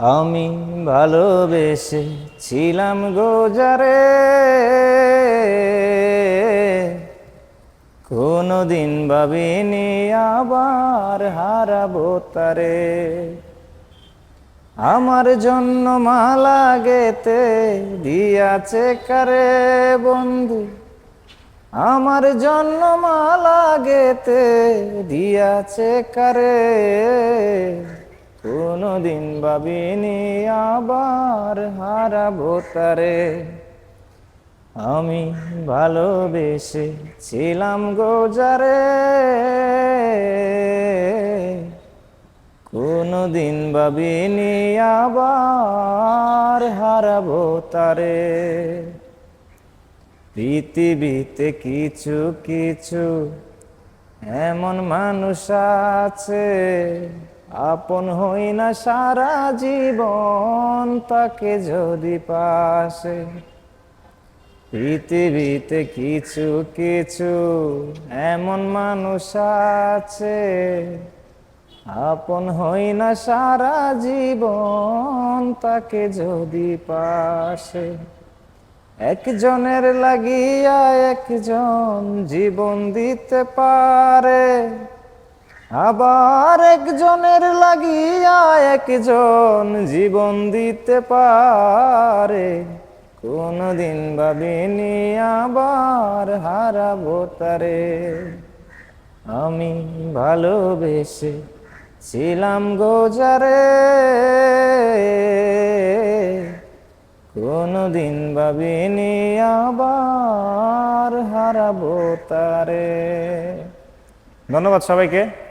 আমি ভালোবেসে ছিলাম গোজারে কোনদিন ভাবিনি আবার হারাবো তারে। আমার জন্য মালা গেতে দিয়াছে কারে বন্ধু? আমার জন্য মালা গেতে দিয়াছে কারে? কোনদিন ভাবিনি আবার হারাবো তারে। আমি ভালোবেসে ছিলাম গোজারে কোনদিন ভাবিনি আবার হারাবো তারে। পৃথিবীতে কিছু কিছু এমন মানুষ আছে আপন হই না সারা জীবন তাকে যদি পাশে। পৃথিবীতে কিছু কিছু এমন মানুষ আছে। আপন হই না সারা জীবন তাকে যদি পাশে। একজনের লাগিয়া একজন জীবন দিতে পারে। আবার একজনের লাগিয়া একজন জীবন দিতে পারে। কোনদিন ভাবিনি আবার হারাবো তারে। আমি ভালোবেসে ছিলাম গোজারে কোনদিন ভাবিনি আবার হারাবো তারে। ধন্যবাদ সবাইকে।